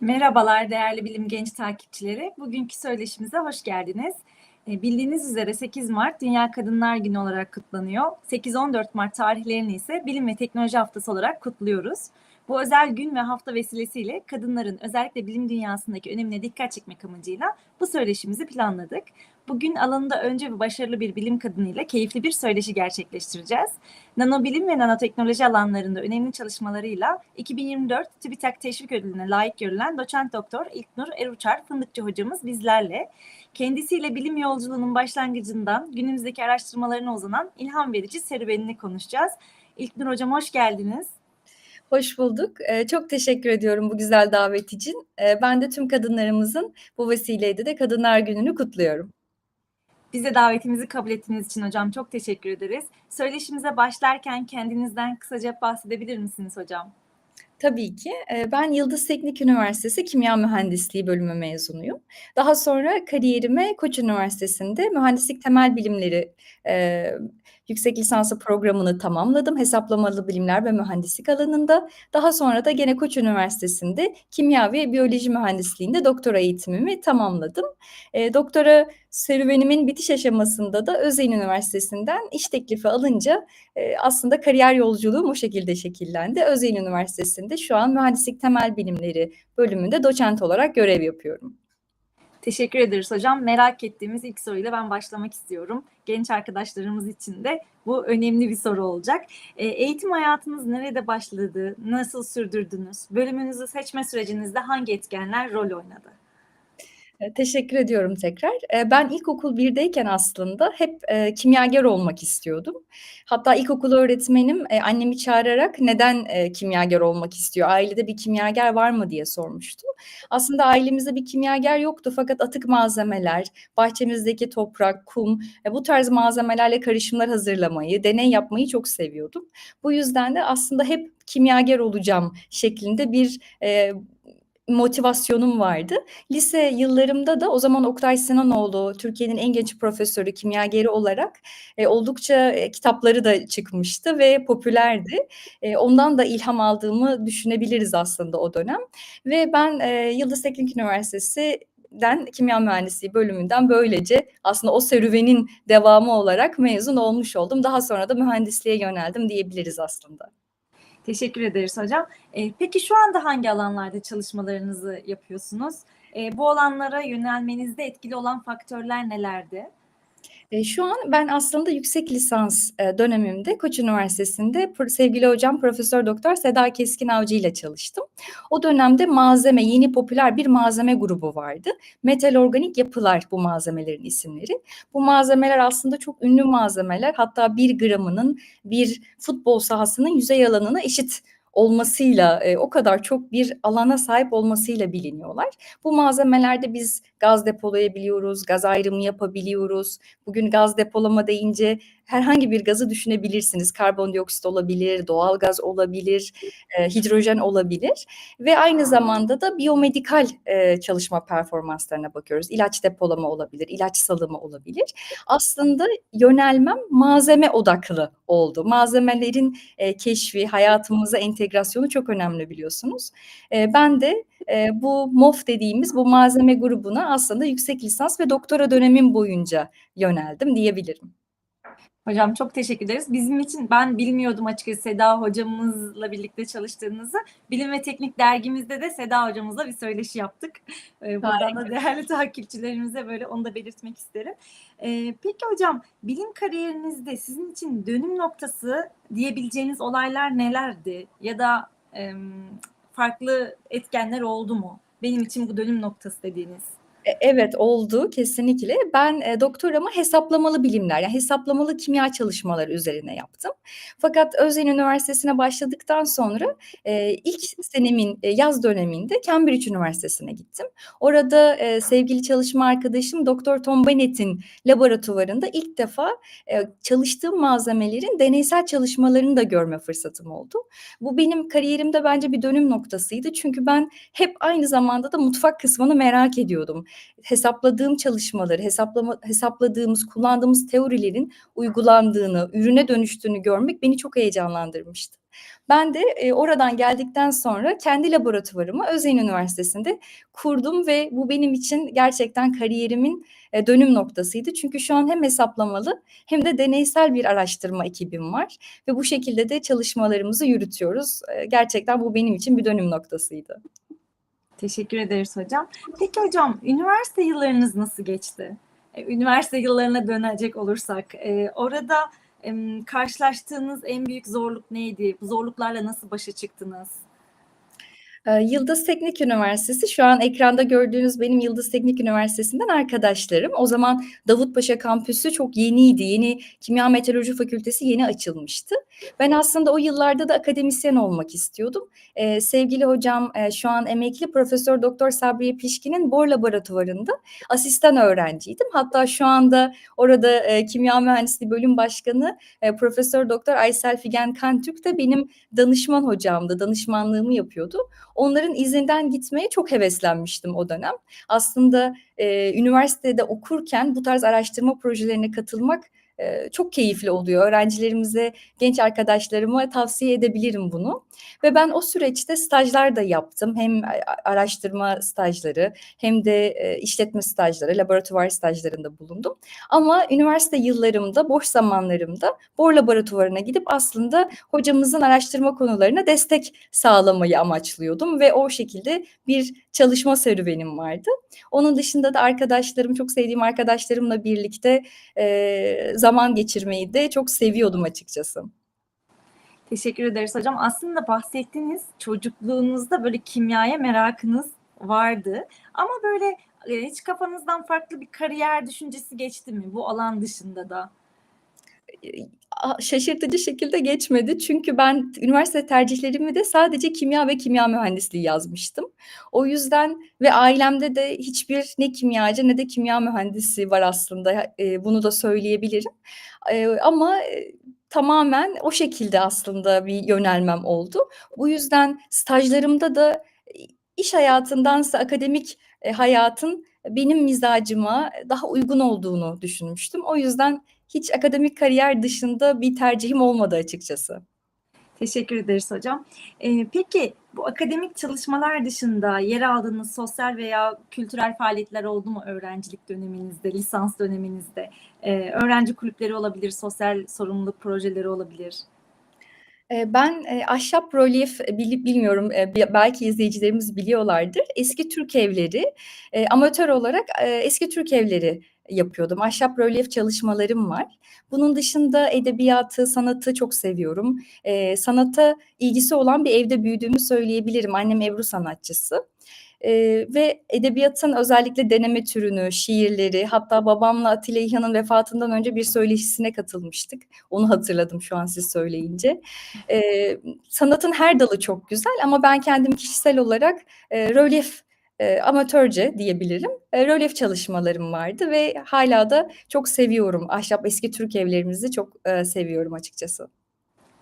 Merhabalar değerli Bilim Genç takipçileri. Bugünkü söyleşimize hoş geldiniz. E, bildiğiniz üzere 8 Mart Dünya Kadınlar Günü olarak kutlanıyor. 8-14 Mart tarihlerini ise Bilim ve Teknoloji Haftası olarak kutluyoruz. Bu özel gün ve hafta vesilesiyle kadınların özellikle bilim dünyasındaki önemine dikkat çekmek amacıyla bu söyleşimizi planladık. Bugün alanında önce ve başarılı bir bilim kadınıyla keyifli bir söyleşi gerçekleştireceğiz. Nanobilim ve nanoteknoloji alanlarında önemli çalışmalarıyla 2024 TÜBİTAK Teşvik Ödülüne layık görülen doçent doktor İlknur Eruçar Fındıkçı hocamız bizlerle. Kendisiyle bilim yolculuğunun başlangıcından günümüzdeki araştırmalarına uzanan ilham verici serüvenini konuşacağız. İlknur hocam hoş geldiniz. Hoş bulduk. Ee, çok teşekkür ediyorum bu güzel davet için. Ee, ben de tüm kadınlarımızın bu vesileyle de Kadınlar Günü'nü kutluyorum. Bize davetimizi kabul ettiğiniz için hocam çok teşekkür ederiz. Söyleşimize başlarken kendinizden kısaca bahsedebilir misiniz hocam? Tabii ki. Ee, ben Yıldız Teknik Üniversitesi Kimya Mühendisliği bölümü mezunuyum. Daha sonra kariyerime Koç Üniversitesi'nde Mühendislik Temel Bilimleri e, yüksek lisansı programını tamamladım. Hesaplamalı bilimler ve mühendislik alanında. Daha sonra da gene Koç Üniversitesi'nde kimya ve biyoloji mühendisliğinde doktora eğitimimi tamamladım. E, doktora serüvenimin bitiş aşamasında da Özyeğin Üniversitesi'nden iş teklifi alınca e, aslında kariyer yolculuğum o şekilde şekillendi. Özyeğin Üniversitesi'nde şu an mühendislik temel bilimleri bölümünde doçent olarak görev yapıyorum. Teşekkür ederiz hocam. Merak ettiğimiz ilk soruyla ben başlamak istiyorum. Genç arkadaşlarımız için de bu önemli bir soru olacak. E, eğitim hayatınız nerede başladı? Nasıl sürdürdünüz? Bölümünüzü seçme sürecinizde hangi etkenler rol oynadı? Teşekkür ediyorum tekrar. Ben ilkokul birdeyken aslında hep e, kimyager olmak istiyordum. Hatta ilkokul öğretmenim e, annemi çağırarak neden e, kimyager olmak istiyor, ailede bir kimyager var mı diye sormuştu. Aslında ailemizde bir kimyager yoktu fakat atık malzemeler, bahçemizdeki toprak, kum bu tarz malzemelerle karışımlar hazırlamayı, deney yapmayı çok seviyordum. Bu yüzden de aslında hep kimyager olacağım şeklinde bir motivasyonum vardı. Lise yıllarımda da o zaman Oktay Sinanoğlu Türkiye'nin en genç profesörü, kimyageri olarak e, oldukça e, kitapları da çıkmıştı ve popülerdi. E, ondan da ilham aldığımı düşünebiliriz aslında o dönem. Ve ben e, Yıldız Teknik Üniversitesi den kimya mühendisliği bölümünden böylece aslında o serüvenin devamı olarak mezun olmuş oldum. Daha sonra da mühendisliğe yöneldim diyebiliriz aslında. Teşekkür ederiz hocam. E, peki şu anda hangi alanlarda çalışmalarınızı yapıyorsunuz? E, bu alanlara yönelmenizde etkili olan faktörler nelerdi? E, şu an ben aslında yüksek lisans e, dönemimde Koç Üniversitesi'nde sevgili hocam Profesör Doktor Seda Keskin Avcı ile çalıştım. O dönemde malzeme, yeni popüler bir malzeme grubu vardı. Metal organik yapılar bu malzemelerin isimleri. Bu malzemeler aslında çok ünlü malzemeler. Hatta bir gramının bir futbol sahasının yüzey alanına eşit olmasıyla e, o kadar çok bir alana sahip olmasıyla biliniyorlar. Bu malzemelerde biz gaz depolayabiliyoruz, gaz ayrımı yapabiliyoruz. Bugün gaz depolama deyince herhangi bir gazı düşünebilirsiniz. Karbondioksit olabilir, doğal gaz olabilir, e, hidrojen olabilir ve aynı zamanda da biyomedikal e, çalışma performanslarına bakıyoruz. İlaç depolama olabilir, ilaç salımı olabilir. Aslında yönelmem malzeme odaklı oldu. Malzemelerin e, keşfi, hayatımıza entegrasyonu çok önemli biliyorsunuz. E, ben de e, bu MOF dediğimiz bu malzeme grubuna aslında yüksek lisans ve doktora dönemim boyunca yöneldim diyebilirim. Hocam çok teşekkür ederiz. Bizim için ben bilmiyordum açıkçası Seda hocamızla birlikte çalıştığınızı. Bilim ve Teknik dergimizde de Seda hocamızla bir söyleşi yaptık. Ee, buradan da değerli takipçilerimize böyle onu da belirtmek isterim. Ee, peki hocam bilim kariyerinizde sizin için dönüm noktası diyebileceğiniz olaylar nelerdi? Ya da e, farklı etkenler oldu mu? Benim için bu dönüm noktası dediğiniz. E, evet oldu kesinlikle. Ben e, doktoramı hesaplamalı bilimler, yani hesaplamalı kimya çalışmaları üzerine yaptım. Fakat Özyeğin Üniversitesi'ne başladıktan sonra e, ilk senemin e, yaz döneminde Cambridge Üniversitesi'ne gittim. Orada e, sevgili çalışma arkadaşım Doktor Tom Bennett'in laboratuvarında ilk defa e, çalıştığım malzemelerin deneysel çalışmalarını da görme fırsatım oldu. Bu benim kariyerimde bence bir dönüm noktasıydı. Çünkü ben hep aynı zamanda da mutfak kısmını merak ediyordum hesapladığım çalışmaları, hesaplama, hesapladığımız, kullandığımız teorilerin uygulandığını, ürüne dönüştüğünü görmek beni çok heyecanlandırmıştı. Ben de e, oradan geldikten sonra kendi laboratuvarımı Özyeğin Üniversitesi'nde kurdum ve bu benim için gerçekten kariyerimin e, dönüm noktasıydı. Çünkü şu an hem hesaplamalı hem de deneysel bir araştırma ekibim var ve bu şekilde de çalışmalarımızı yürütüyoruz. E, gerçekten bu benim için bir dönüm noktasıydı. Teşekkür ederiz hocam. Peki hocam üniversite yıllarınız nasıl geçti? E, Üniversite yıllarına dönecek olursak e, orada karşılaştığınız en büyük zorluk neydi? Bu zorluklarla nasıl başa çıktınız? Ee, Yıldız Teknik Üniversitesi şu an ekranda gördüğünüz benim Yıldız Teknik Üniversitesi'nden arkadaşlarım. O zaman Davutpaşa kampüsü çok yeniydi. Yeni Kimya Meteoroloji Fakültesi yeni açılmıştı. Ben aslında o yıllarda da akademisyen olmak istiyordum. Ee, sevgili hocam e, şu an emekli Profesör Doktor Sabriye Pişkin'in Bor Laboratuvarı'nda asistan öğrenciydim. Hatta şu anda orada e, Kimya Mühendisliği Bölüm Başkanı e, Profesör Doktor Aysel Figen Kantürk de benim danışman hocamdı. Danışmanlığımı yapıyordu onların izinden gitmeye çok heveslenmiştim o dönem. Aslında e, üniversitede okurken bu tarz araştırma projelerine katılmak çok keyifli oluyor. Öğrencilerimize, genç arkadaşlarıma tavsiye edebilirim bunu. Ve ben o süreçte stajlar da yaptım. Hem araştırma stajları hem de işletme stajları, laboratuvar stajlarında bulundum. Ama üniversite yıllarımda, boş zamanlarımda Bor Laboratuvarı'na gidip aslında hocamızın araştırma konularına destek sağlamayı amaçlıyordum ve o şekilde bir çalışma serüvenim vardı. Onun dışında da arkadaşlarım, çok sevdiğim arkadaşlarımla birlikte e, geçirmeyi de çok seviyordum açıkçası. Teşekkür ederiz hocam. Aslında bahsettiğiniz çocukluğunuzda böyle kimyaya merakınız vardı. Ama böyle e, hiç kafanızdan farklı bir kariyer düşüncesi geçti mi bu alan dışında da? Şaşırtıcı şekilde geçmedi. Çünkü ben üniversite tercihlerimi de sadece kimya ve kimya mühendisliği yazmıştım. O yüzden ve ailemde de hiçbir ne kimyacı ne de kimya mühendisi var aslında. E, bunu da söyleyebilirim. E, ama e, tamamen o şekilde aslında bir yönelmem oldu. Bu yüzden stajlarımda da iş hayatındansa akademik e, hayatın benim mizacıma daha uygun olduğunu düşünmüştüm. O yüzden hiç akademik kariyer dışında bir tercihim olmadı açıkçası. Teşekkür ederiz hocam. Ee, peki bu akademik çalışmalar dışında yer aldığınız sosyal veya kültürel faaliyetler oldu mu öğrencilik döneminizde, lisans döneminizde? Ee, öğrenci kulüpleri olabilir, sosyal sorumluluk projeleri olabilir. Ben ahşap rolyef bilmiyorum belki izleyicilerimiz biliyorlardır. Eski Türk evleri amatör olarak eski Türk evleri yapıyordum. Ahşap rölyef çalışmalarım var. Bunun dışında edebiyatı, sanatı çok seviyorum. Ee, sanata ilgisi olan bir evde büyüdüğümü söyleyebilirim. Annem Ebru sanatçısı. Ee, ve edebiyatın özellikle deneme türünü, şiirleri, hatta babamla Atilla İlhan'ın vefatından önce bir söyleşisine katılmıştık. Onu hatırladım şu an siz söyleyince. Ee, sanatın her dalı çok güzel ama ben kendim kişisel olarak e, rölyef e, amatörce diyebilirim. E, rölyef çalışmalarım vardı ve hala da çok seviyorum. Ahşap eski Türk evlerimizi çok e, seviyorum açıkçası.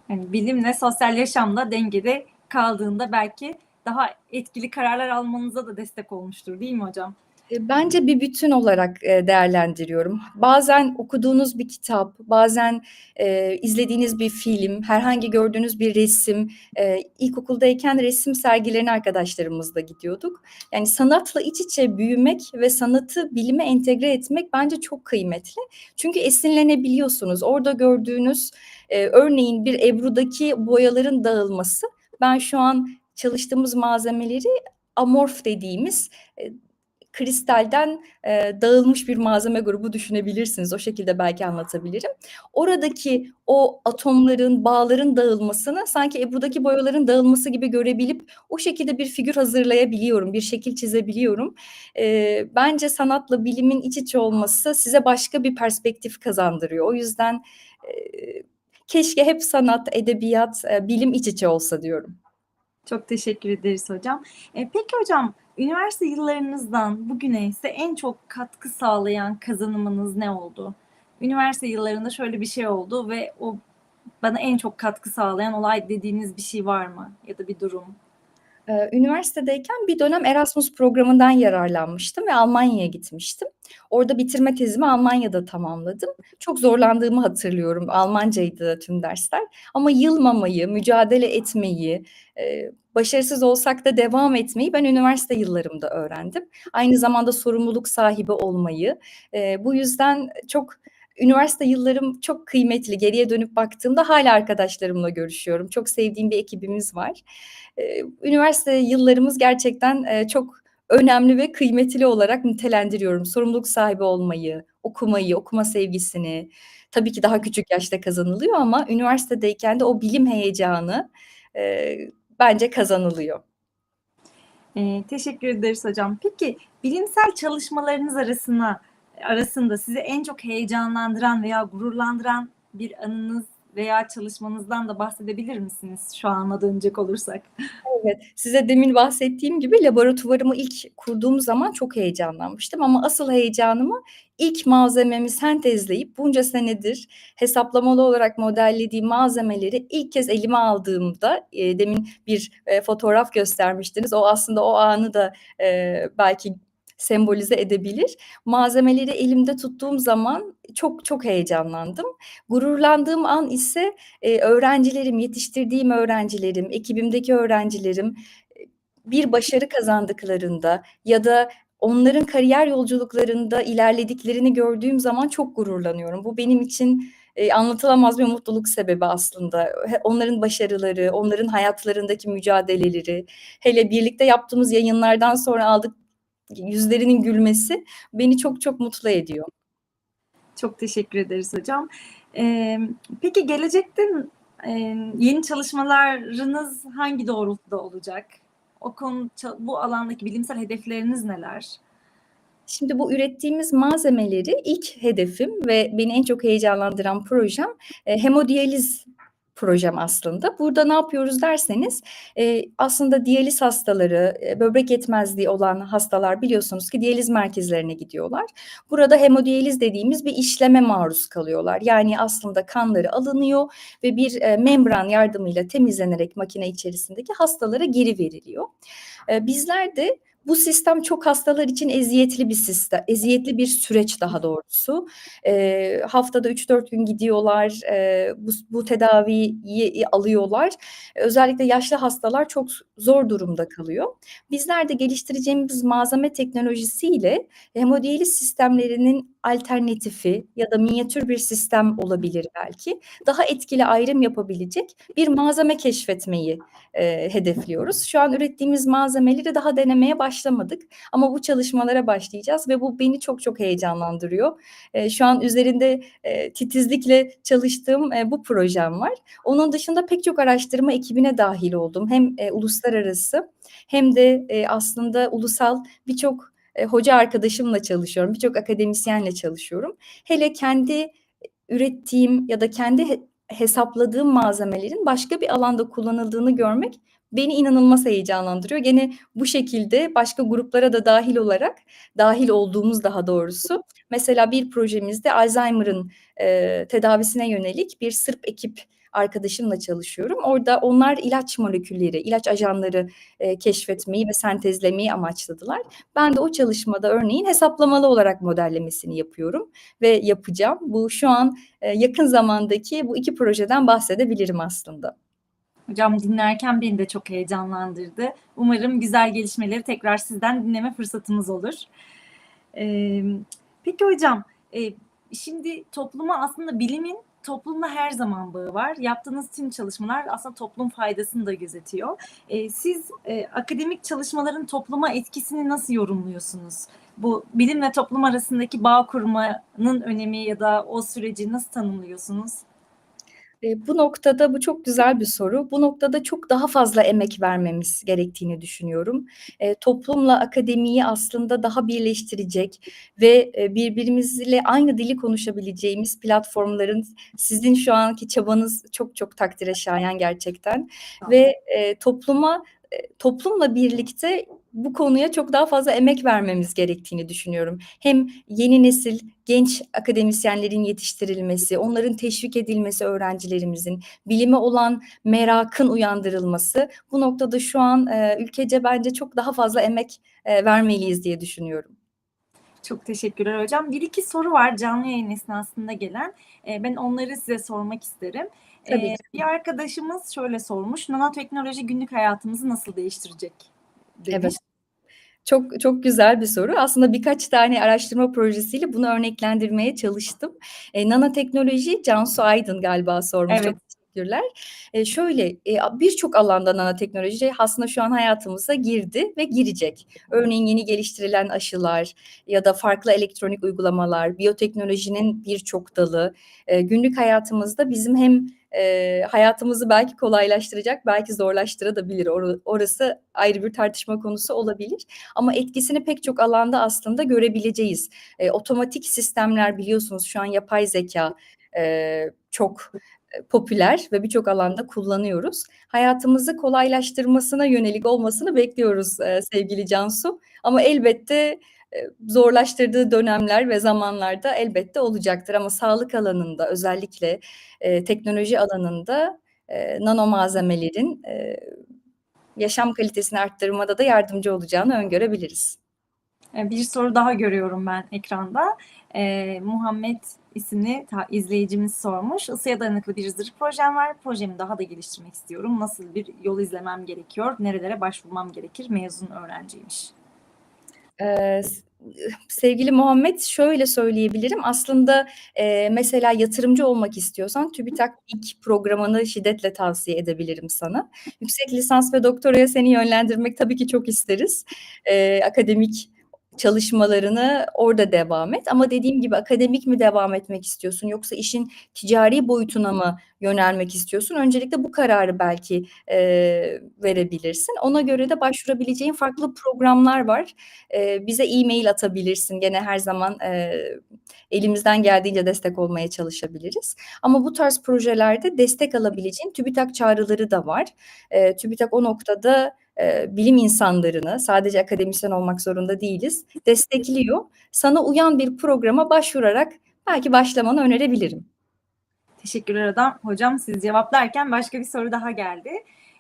Yani bilimle sosyal yaşamda dengede kaldığında belki daha etkili kararlar almanıza da destek olmuştur değil mi hocam? Bence bir bütün olarak değerlendiriyorum. Bazen okuduğunuz bir kitap, bazen e, izlediğiniz bir film, herhangi gördüğünüz bir resim. E, ilkokuldayken resim sergilerine arkadaşlarımızla gidiyorduk. Yani sanatla iç içe büyümek ve sanatı bilime entegre etmek bence çok kıymetli. Çünkü esinlenebiliyorsunuz. Orada gördüğünüz e, örneğin bir Ebru'daki boyaların dağılması. Ben şu an çalıştığımız malzemeleri amorf dediğimiz kristalden e, dağılmış bir malzeme grubu düşünebilirsiniz. O şekilde belki anlatabilirim. Oradaki o atomların, bağların dağılmasını sanki Ebru'daki boyaların dağılması gibi görebilip o şekilde bir figür hazırlayabiliyorum, bir şekil çizebiliyorum. E, bence sanatla bilimin iç içe olması size başka bir perspektif kazandırıyor. O yüzden e, keşke hep sanat, edebiyat, e, bilim iç içe olsa diyorum. Çok teşekkür ederiz hocam. E, peki hocam üniversite yıllarınızdan bugüne ise en çok katkı sağlayan kazanımınız ne oldu? Üniversite yıllarında şöyle bir şey oldu ve o bana en çok katkı sağlayan olay dediğiniz bir şey var mı? Ya da bir durum? Eee, üniversitedeyken bir dönem Erasmus programından yararlanmıştım ve Almanya'ya gitmiştim. Orada bitirme tezimi Almanya'da tamamladım. Çok zorlandığımı hatırlıyorum. Almancaydı tüm dersler ama yılmamayı, mücadele etmeyi, eee, başarısız olsak da devam etmeyi ben üniversite yıllarımda öğrendim. Aynı zamanda sorumluluk sahibi olmayı. Eee, bu yüzden çok üniversite yıllarım çok kıymetli. Geriye dönüp baktığımda hâlâ arkadaşlarımla görüşüyorum. Çok sevdiğim bir ekibimiz var. Eee, üniversite yıllarımız gerçekten, eee, çok önemli ve kıymetli olarak nitelendiriyorum. Sorumluluk sahibi olmayı, okumayı, okuma sevgisini, tabii ki daha küçük yaşta kazanılıyor ama üniversitedeyken de o bilim heyecanı, eee, bence kazanılıyor. Eee, teşekkür ederiz hocam. Peki, bilimsel çalışmalarınız arasına arasında sizi en çok heyecanlandıran veya gururlandıran bir anınız veya çalışmanızdan da bahsedebilir misiniz şu ana dönecek olursak? Evet, size demin bahsettiğim gibi laboratuvarımı ilk kurduğum zaman çok heyecanlanmıştım ama asıl heyecanımı ilk malzememi sentezleyip bunca senedir hesaplamalı olarak modellediğim malzemeleri ilk kez elime aldığımda, eee, demin bir, eee, fotoğraf göstermiştiniz. O aslında o anı da, eee, belki sembolize edebilir. Malzemeleri elimde tuttuğum zaman çok çok heyecanlandım. Gururlandığım an ise, eee, öğrencilerim, yetiştirdiğim öğrencilerim, ekibimdeki öğrencilerim, eee, bir başarı kazandıklarında ya da onların kariyer yolculuklarında ilerlediklerini gördüğüm zaman çok gururlanıyorum. Bu benim için, eee, anlatılamaz bir mutluluk sebebi aslında. Onların başarıları, onların hayatlarındaki mücadeleleri, hele birlikte yaptığımız yayınlardan sonra aldık yüzlerinin gülmesi beni çok çok mutlu ediyor. Çok teşekkür ederiz hocam. Emm, peki gelecekte, yeni çalışmalarınız hangi doğrultuda olacak? O konu bu alandaki bilimsel hedefleriniz neler? Şimdi bu ürettiğimiz malzemeleri ilk hedefim ve beni en çok heyecanlandıran projem, hemodiyaliz projem aslında. Burada ne yapıyoruz derseniz, eee, aslında diyaliz hastaları, eee, böbrek yetmezliği olan hastalar biliyorsunuz ki diyaliz merkezlerine gidiyorlar. Burada hemodiyaliz dediğimiz bir işleme maruz kalıyorlar. Yani aslında kanları alınıyor ve bir, eee, membran yardımıyla temizlenerek makine içerisindeki hastalara geri veriliyor. Eee, bizler de bu sistem çok hastalar için eziyetli bir siste eziyetli bir süreç daha doğrusu. Eee, haftada 3-4 gün gidiyorlar, eee, bus bu tedaviyi alıyorlar. Özellikle yaşlı hastalar çok zor durumda kalıyor. Bizler de geliştireceğimiz malzeme teknolojisiyle hemodiyaliz sistemlerinin alternatifi ya da minyatür bir sistem olabilir belki, daha etkili ayrım yapabilecek bir malzeme keşfetmeyi, eee, hedefliyoruz. Şu an ürettiğimiz malzemeleri daha denemeye başlamadık ama bu çalışmalara başlayacağız ve bu beni çok çok heyecanlandırıyor. Eee, şu an üzerinde, eee, titizlikle çalıştığım, eee, bu projem var. Onun dışında pek çok araştırma ekibine dâhil oldum. Hem, eee, uluslararası hem de, eee, aslında ulusal birçok, eee, hoca arkadaşımla çalışıyorum, birçok akademisyenle çalışıyorum. Hele kendi, eee, ürettiğim ya da kendi he hesapladığım malzemelerin başka bir alanda kullanıldığını görmek beni inanılmaz heyecanlandırıyor. Gene bu şekilde başka gruplara da dâhil olarak, dâhil olduğumuz daha doğrusu, mesela bir projemizde Alzheimer'ın, eee, tedavisine yönelik bir Sırp ekip arkadaşımla çalışıyorum. Orada onlar ilaç molekülleri, ilaç ajanları, eee, keşfetmeyi ve sentezlemeyi amaçladılar. Ben de o çalışmada örneğin hesaplamalı olarak modellemesini yapıyorum ve yapacağım. Bu şu an, eee, yakın zamandaki bu 2 projeden bahsedebilirim aslında. Hocam dinlerken beni de çok heyecanlandırdı. Umarım güzel gelişmeleri tekrar sizden dinleme fırsatımız olur. Emm, peki hocam, eee, şimdi topluma aslında bilimin toplumla her zaman bağı var. Yaptığınız tüm çalışmalar aslında toplum faydasını da gözetiyor. Eee, siz, eee, akademik çalışmaların topluma etkisini nasıl yorumluyorsunuz? Bu bilimle toplum arasındaki bağ kurmanın önemi ya da o süreci nasıl tanımlıyorsunuz? Bu noktada bu çok güzel bir soru. Bu noktada çok daha fazla emek vermemiz gerektiğini düşünüyorum. Eee, toplumla akademiyi aslında daha birleştirecek ve, eee, birbirimizle aynı dili konuşabileceğimiz platformların sizin şu anki çabanız çok çok takdire şayan gerçekten olun. ve, eee, topluma, toplumla birlikte bu konuya çok daha fazla emek vermemiz gerektiğini düşünüyorum. Hem yeni nesil genç akademisyenlerin yetiştirilmesi, onların teşvik edilmesi öğrencilerimizin, bilime olan merakın uyandırılması bu noktada şu an e, ülkece bence çok daha fazla emek e, vermeliyiz diye düşünüyorum. Çok teşekkürler hocam. Bir iki soru var canlı yayın esnasında gelen. Ee, ben onları size sormak isterim. Tabii Ee, bir arkadaşımız şöyle sormuş. Nanoteknoloji günlük hayatımızı nasıl değiştirecek? Demiş. Evet. Çok çok güzel bir soru. Aslında birkaç tane araştırma projesiyle bunu örneklendirmeye çalıştım. E, nanoteknoloji Cansu Aydın galiba sormuş. Evet. Çok teşekkürler. E, şöyle e, birçok alanda nanoteknoloji aslında şu an hayatımıza girdi ve girecek. Örneğin yeni geliştirilen aşılar ya da farklı elektronik uygulamalar, biyoteknolojinin birçok dalı e, günlük hayatımızda bizim hem e, hayatımızı belki kolaylaştıracak, belki zorlaştırabilir. Or- orası ayrı bir tartışma konusu olabilir. Ama etkisini pek çok alanda aslında görebileceğiz. E, otomatik sistemler biliyorsunuz şu an yapay zeka e, çok popüler ve birçok alanda kullanıyoruz. Hayatımızı kolaylaştırmasına yönelik olmasını bekliyoruz e, sevgili Cansu. Ama elbette e, zorlaştırdığı dönemler ve zamanlarda elbette olacaktır. Ama sağlık alanında özellikle e, teknoloji alanında e, nano malzemelerin e, yaşam kalitesini arttırmada da yardımcı olacağını öngörebiliriz. Ee, Bir soru daha görüyorum ben ekranda. Ee, Muhammed isimli ta- izleyicimiz sormuş. Isıya dayanıklı bir zırh projem var. Projemi daha da geliştirmek istiyorum. Nasıl bir yol izlemem gerekiyor? Nerelere başvurmam gerekir? Mezun öğrenciymiş. Ee, sevgili Muhammed şöyle söyleyebilirim. Aslında e, mesela yatırımcı olmak istiyorsan TÜBİTAK ilk programını şiddetle tavsiye edebilirim sana. Yüksek lisans ve doktoraya seni yönlendirmek tabii ki çok isteriz. Ee, akademik çalışmalarını orada devam et. Ama dediğim gibi akademik mi devam etmek istiyorsun yoksa işin ticari boyutuna mı yönelmek istiyorsun? Öncelikle bu kararı belki e, verebilirsin. Ona göre de başvurabileceğin farklı programlar var. E, bize e-mail atabilirsin. Gene her zaman e, elimizden geldiğince destek olmaya çalışabiliriz. Ama bu tarz projelerde destek alabileceğin TÜBİTAK çağrıları da var. E, TÜBİTAK o noktada e, bilim insanlarını sadece akademisyen olmak zorunda değiliz destekliyor. Sana uyan bir programa başvurarak belki başlamanı önerebilirim. Teşekkürler adam. Hocam siz cevaplarken başka bir soru daha geldi.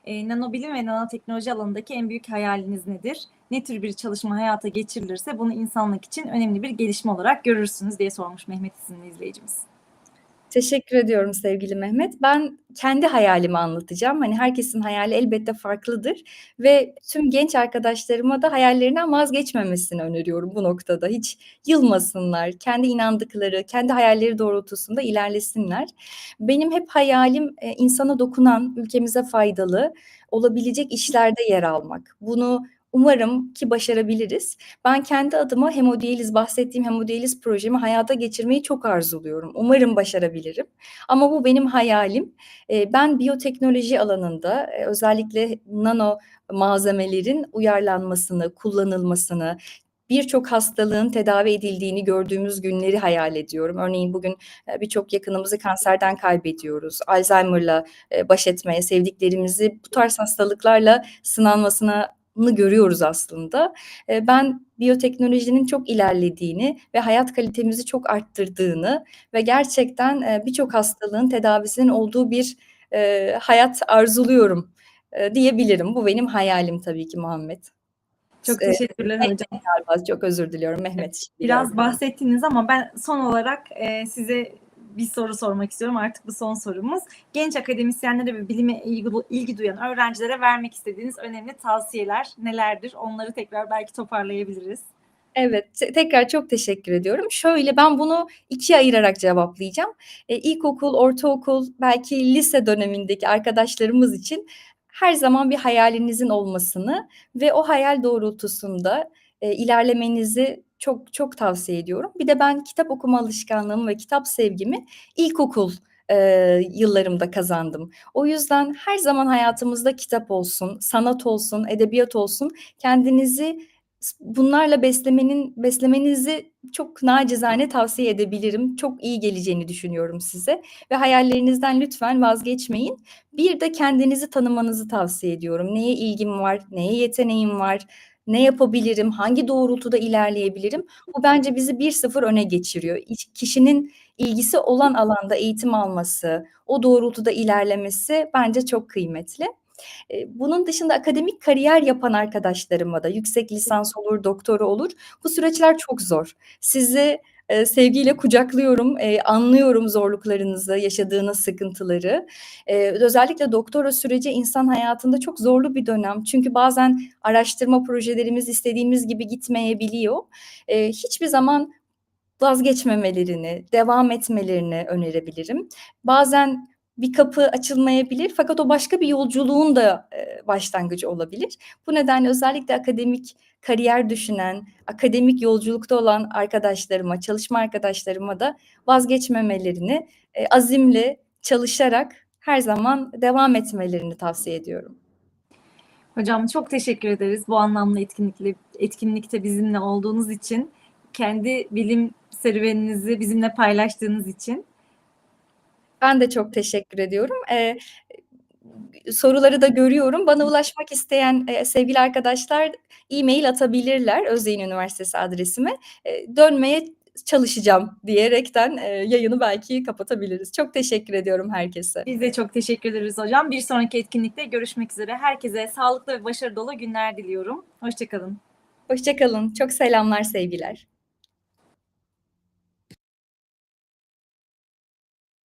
Ee, nanobilim ve nanoteknoloji alanındaki en büyük hayaliniz nedir? Ne tür bir çalışma hayata geçirilirse bunu insanlık için önemli bir gelişme olarak görürsünüz diye sormuş Mehmet isimli izleyicimiz. Teşekkür ediyorum sevgili Mehmet. Ben kendi hayalimi anlatacağım. Hani herkesin hayali elbette farklıdır ve tüm genç arkadaşlarıma da hayallerinden vazgeçmemesini öneriyorum bu noktada. Hiç yılmasınlar, kendi inandıkları, kendi hayalleri doğrultusunda ilerlesinler. Benim hep hayalim e, insana dokunan, ülkemize faydalı olabilecek işlerde yer almak. Bunu Umarım ki başarabiliriz. Ben kendi adıma hemodiyaliz, bahsettiğim hemodiyaliz projemi hayata geçirmeyi çok arzuluyorum. Umarım başarabilirim. Ama bu benim hayalim. E, ben biyoteknoloji alanında e, özellikle nano malzemelerin uyarlanmasını, kullanılmasını, birçok hastalığın tedavi edildiğini gördüğümüz günleri hayal ediyorum. Örneğin bugün e, birçok yakınımızı kanserden kaybediyoruz. Alzheimer'la e, baş etmeye, sevdiklerimizi bu tarz hastalıklarla sınanmasına görüyoruz aslında. E, ben biyoteknolojinin çok ilerlediğini ve hayat kalitemizi çok arttırdığını ve gerçekten e, birçok hastalığın tedavisinin olduğu bir e, hayat arzuluyorum e, diyebilirim. Bu benim hayalim tabii ki Muhammed. Çok E, teşekkürler Mehmet hocam. galiba, çok özür diliyorum Mehmet. Biraz bahsettiniz ama ben son olarak e, size bir soru sormak istiyorum. Artık bu son sorumuz. Genç akademisyenlere ve bilime ilgi, duyan öğrencilere vermek istediğiniz önemli tavsiyeler nelerdir? Onları tekrar belki toparlayabiliriz. Evet, te- tekrar çok teşekkür ediyorum. Şöyle ben bunu ikiye ayırarak cevaplayacağım. E, ilkokul, ortaokul, belki lise dönemindeki arkadaşlarımız için her zaman bir hayalinizin olmasını ve o hayal doğrultusunda e, ilerlemenizi çok çok tavsiye ediyorum. Bir de ben kitap okuma alışkanlığımı ve kitap sevgimi ilkokul e, yıllarımda kazandım. O yüzden her zaman hayatımızda kitap olsun, sanat olsun, edebiyat olsun kendinizi bunlarla beslemenin beslemenizi çok nacizane tavsiye edebilirim. Çok iyi geleceğini düşünüyorum size ve hayallerinizden lütfen vazgeçmeyin. Bir de kendinizi tanımanızı tavsiye ediyorum. Neye ilgim var, neye yeteneğim var, ne yapabilirim, hangi doğrultuda ilerleyebilirim? Bu bence bizi 1-0 öne geçiriyor. İş kişinin ilgisi olan alanda eğitim alması, o doğrultuda ilerlemesi bence çok kıymetli. Bunun dışında akademik kariyer yapan arkadaşlarıma da yüksek lisans olur, doktora olur, bu süreçler çok zor. Sizi, eee, sevgiyle kucaklıyorum, eee, anlıyorum zorluklarınızı, yaşadığınız sıkıntıları. Eee, özellikle doktora süreci insan hayatında çok zorlu bir dönem. Çünkü bazen araştırma projelerimiz istediğimiz gibi gitmeyebiliyor. Eee, hiçbir zaman vazgeçmemelerini, devam etmelerini önerebilirim. Bazen bir kapı açılmayabilir fakat o başka bir yolculuğun da, eee, başlangıcı olabilir. Bu nedenle özellikle akademik kariyer düşünen, akademik yolculukta olan arkadaşlarıma, çalışma arkadaşlarıma da vazgeçmemelerini, eee, azimle çalışarak her zaman devam etmelerini tavsiye ediyorum. Hocam çok teşekkür ederiz bu anlamlı etkinlikle etkinlikte bizimle olduğunuz için, kendi bilim serüveninizi bizimle paylaştığınız için. Ben de çok teşekkür ediyorum. Eee, soruları da görüyorum. Bana ulaşmak isteyen, eee, sevgili arkadaşlar e-mail atabilirler Özyeğin Üniversitesi adresime. Eee, dönmeye çalışacağım diyerekten, eee, yayını belki kapatabiliriz. Çok teşekkür ediyorum herkese. Biz de çok teşekkür ederiz hocam. Bir sonraki etkinlikte görüşmek üzere. Herkese sağlıklı ve başarı dolu günler diliyorum. Hoşça kalın. Hoşça kalın. Çok selamlar, sevgiler.